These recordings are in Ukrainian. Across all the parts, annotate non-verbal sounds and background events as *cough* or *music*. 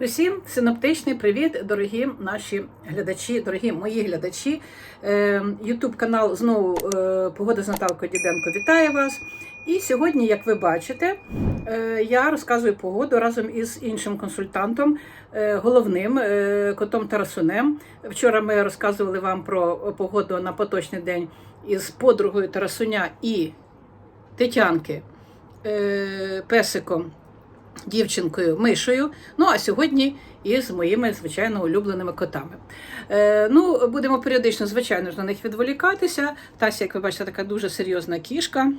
Усім синоптичний привіт, дорогі наші глядачі, дорогі мої глядачі. Ютуб канал знову е, Погода з Наталкою Діденко вітає вас. І сьогодні, як ви бачите, е, я розказую погоду разом із іншим консультантом, е, головним е, котом Тарасунем. Вчора ми розказували вам про погоду на поточний день із подругою Тарасуня і Тетянки е, песиком дівчинкою Мишою. Ну а сьогодні із моїми звичайно улюбленими котами. Е, ну, будемо періодично, звичайно ж, на них відволікатися. Тася, як ви бачите, така дуже серйозна кішка.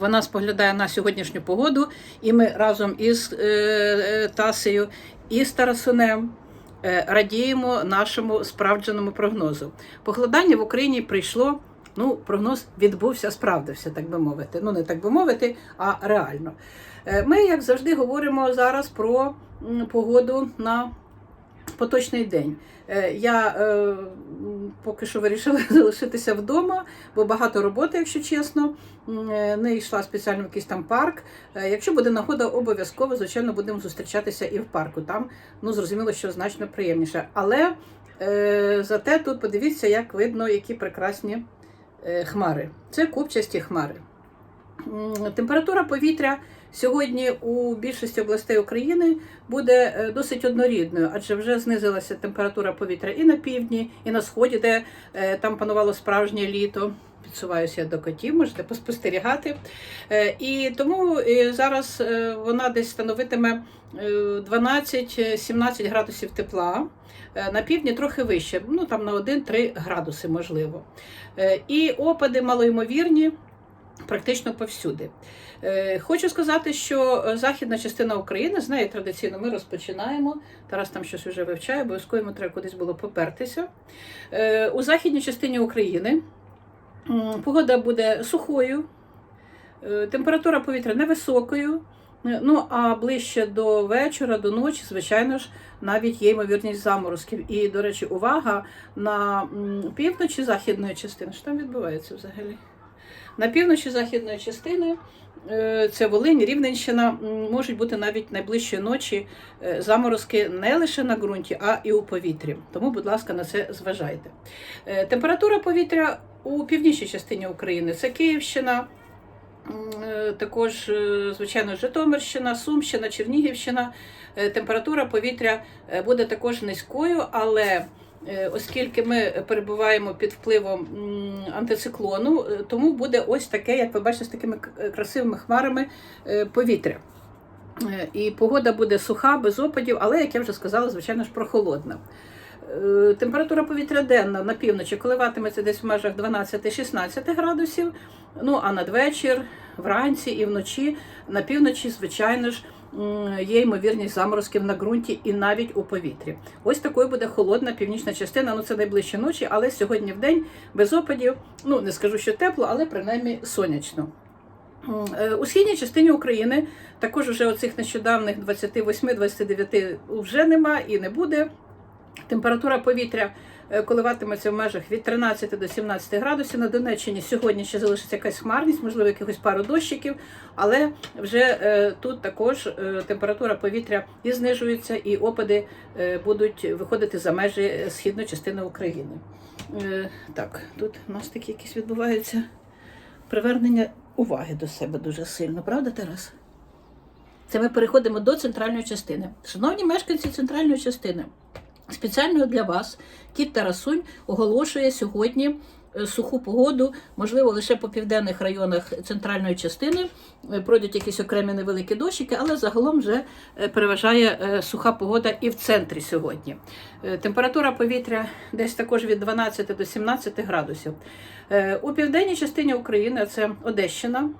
Вона споглядає на сьогоднішню погоду, і ми разом із е, е, Тасею і з Тарасунем е, радіємо нашому справдженому прогнозу. Похолодання в Україні прийшло. Ну, прогноз відбувся, справдився, так би мовити. Ну, не так би мовити, а реально. Е, Ми, як завжди, говоримо зараз про погоду на поточний день. Е, Я е, поки що вирішила *laughs* залишитися вдома, бо багато роботи, якщо чесно. Не йшла спеціально в якийсь там парк. Якщо буде нагода, обов'язково, звичайно, будемо зустрічатися і в парку. Там, ну, зрозуміло, що значно приємніше. Але зате тут подивіться, як видно, які прекрасні хмари. Це купчасті хмари. Температура повітря сьогодні у більшості областей України буде е, досить однорідною, адже вже знизилася температура повітря і на півдні, і на сході, де е, там панувало справжнє літо. Підсуваюся до котів, можете поспостерігати. Е, І тому е, зараз е, вона десь становитиме е, 12-17 градусів тепла. На півдні трохи вище, ну там на 1-3 градуси можливо. І опади малоймовірні практично повсюди. Хочу сказати, що західна частина України, з неї традиційно ми розпочинаємо. Тарас там щось вже вивчає, обов'язково йому треба кудись було попертися. У західній частині України погода буде сухою, е, температура повітря невисокою. Е, Ну, а ближче до вечора, до ночі, звичайно ж, навіть є ймовірність заморозків. І, до речі, увага на півночі західної частини. Що там відбувається взагалі? На півночі західної частини е, це Волинь, Рівненщина, можуть бути навіть найближчої ночі е, заморозки не лише на ґрунті, а і у повітрі. Тому, будь ласка, на це зважайте. Е, Температура повітря у північній частині України це Київщина. Також, звичайно, Житомирщина, Сумщина, Чернігівщина. Температура повітря буде також низькою, але оскільки ми перебуваємо під впливом антициклону, е, тому буде ось таке, як ви бачите, з такими е, красивими хмарами е, повітря. Е, І погода буде суха, без опадів, але, як я вже сказала, звичайно ж, прохолодна. Е, Температура повітря денна на півночі коливатиметься десь в межах 12-16 градусів. Ну а надвечір, вранці і вночі на півночі, звичайно ж, є ймовірність заморозків на ґрунті і навіть у повітрі. Ось такою буде холодна північна частина. Ну це найближчі ночі, але сьогодні в день без опадів. Ну не скажу, що тепло, але принаймні сонячно. Е, У східній частині України також уже оцих нещодавних 28-29 вже нема і не буде. Температура повітря коливатиметься в межах від 13 до 17 градусів. На Донеччині сьогодні ще залишиться якась хмарність, можливо, якихось пару дощиків, але вже е, тут також е, температура повітря і знижується, і опади е, будуть виходити за межі е, східної частини України. Е, так, тут у нас такі якісь відбуваються привернення уваги до себе дуже сильно, правда, Тарас? Це ми переходимо до центральної частини. Шановні мешканці центральної частини, спеціально для вас кіт Тарасунь оголошує сьогодні е, суху погоду, можливо, лише по південних районах центральної частини е, пройдуть якісь окремі невеликі дощики, але загалом вже е, переважає суха погода і в центрі сьогодні. Температура повітря десь також від 12 до 17 градусів. У південній частині України це Одещина.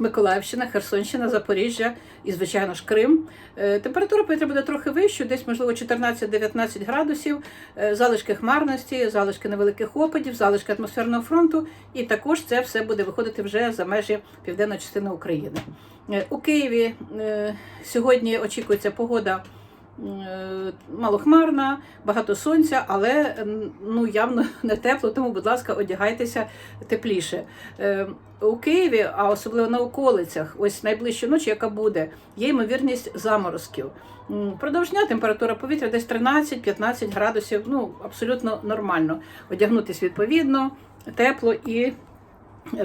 Миколаївщина, Херсонщина, Запоріжжя і, звичайно ж, Крим. Е, Температура повітря буде трохи вищою, десь, можливо, 14-19 градусів, Е, залишки хмарності, залишки невеликих опадів, залишки атмосферного фронту. І також це все буде виходити вже за межі південної частини України. Е, У Києві сьогодні очікується погода малохмарна, багато сонця, але ну явно не тепло, тому, будь ласка, одягайтеся тепліше. Е, У Києві, а особливо на околицях, ось найближчу ночі, яка буде, є ймовірність заморозків. М, Продовж дня температура повітря десь 13-15 градусів, ну абсолютно нормально. Одягнутись відповідно, тепло і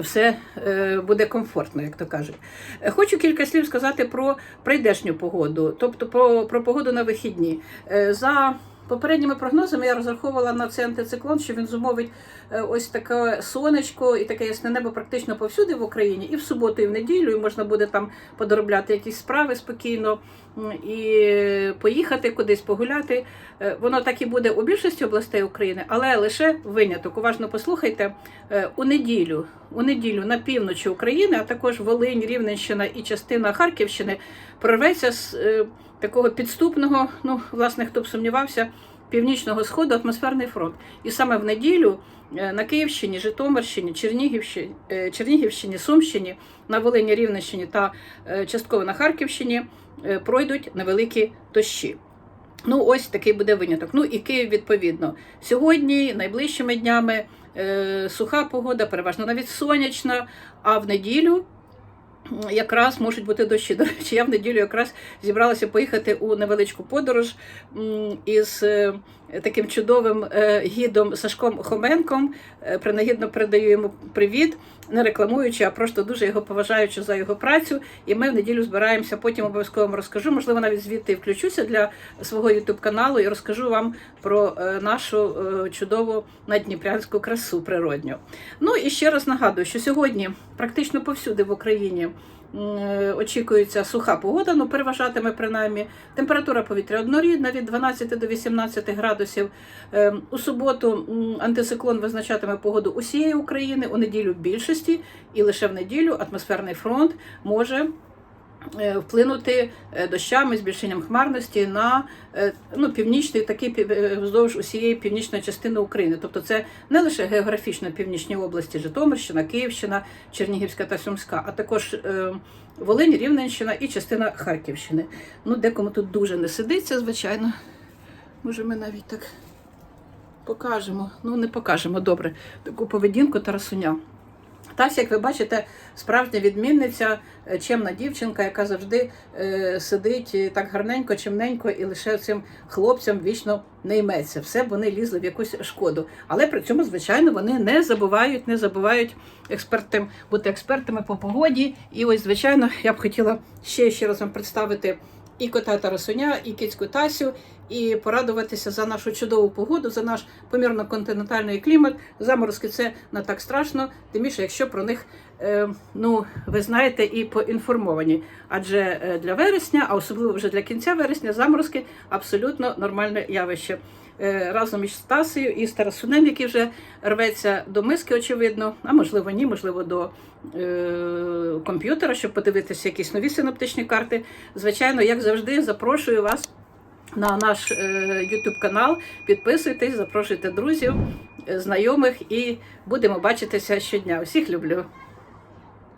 все е, буде комфортно, як то кажуть. Е, Хочу кілька слів сказати про прийдешню погоду, тобто про, про погоду на вихідні. Е, За попередніми прогнозами я розраховувала на цей антициклон, що він зумовить е, ось таке сонечко і таке ясне небо практично повсюди в Україні, і в суботу, і в неділю, і можна буде там подоробляти якісь справи спокійно і поїхати кудись погуляти. Е, Воно так і буде у більшості областей України, але лише виняток. Уважно послухайте е, у неділю. У неділю на півночі України, а також Волинь, Рівненщина і частина Харківщини прорветься з такого підступного, ну власне, хто б сумнівався, північного сходу атмосферний фронт. І саме в неділю е, на Київщині, Житомирщині, Чернігівщині, е, Чернігівщині, Сумщині, на Волині, Рівненщині та е, частково на Харківщині пройдуть невеликі дощі. Ну, ось такий буде виняток. Ну і Київ відповідно. Сьогодні, найближчими днями, е, суха погода, переважно навіть сонячна, а в неділю. Якраз можуть бути дощі. До речі, я в неділю якраз зібралася поїхати у невеличку подорож із е, таким чудовим е, гідом Сашком Хоменком. Е, Принагідно передаю йому привіт, не рекламуючи, а просто дуже його поважаючи за його працю. І ми в неділю збираємося. Потім обов'язково вам розкажу. Можливо, навіть звідти включуся для свого ютуб каналу і розкажу вам про е, нашу чудову надніпрянську красу природню. Ну і ще раз нагадую, що сьогодні практично повсюди в Україні. Е, Очікується суха погода, ну переважатиме принаймні. Температура повітря однорідна від 12 до 18 градусів. Е, У суботу антициклон визначатиме погоду усієї України, у неділю більшості, і лише в неділю атмосферний фронт може вплинути е, дощами, збільшенням хмарності на е, ну, північний такий е, вздовж усієї північної частини України. Тобто це не лише географічно північні області Житомирщина, Київщина, Чернігівська та Сумська, а також е, Волинь, Рівненщина і частина Харківщини. Ну, декому тут дуже не сидиться, звичайно. Може, ми навіть так покажемо. Ну, не покажемо добре таку поведінку Тарасуня. Тася, як ви бачите, справжня відмінниця, е, чемна дівчинка, яка завжди е, сидить е, так гарненько, чимненько, і лише цим хлопцям вічно не йметься. Все вони лізли в якусь шкоду. Але при цьому, звичайно, вони не забувають, не забувають експертам бути експертами по погоді. І ось, звичайно, я б хотіла ще ще раз вам представити і кота Тарасуня, і кицьку Тасю, і порадуватися за нашу чудову погоду, за наш помірно-континентальний клімат. Заморозки це не так страшно, тим більше, якщо про них е, ну, ви знаєте і поінформовані. Адже е, для вересня, а особливо вже для кінця вересня, заморозки абсолютно нормальне явище. Е, Разом із Стасею і з який вже рветься до миски, очевидно, а можливо, ні, можливо, до е, комп'ютера, щоб подивитися якісь нові синоптичні карти. Звичайно, як завжди, запрошую вас на наш е, YouTube канал. Підписуйтесь, запрошуйте друзів, е, знайомих і будемо бачитися щодня. Усіх люблю.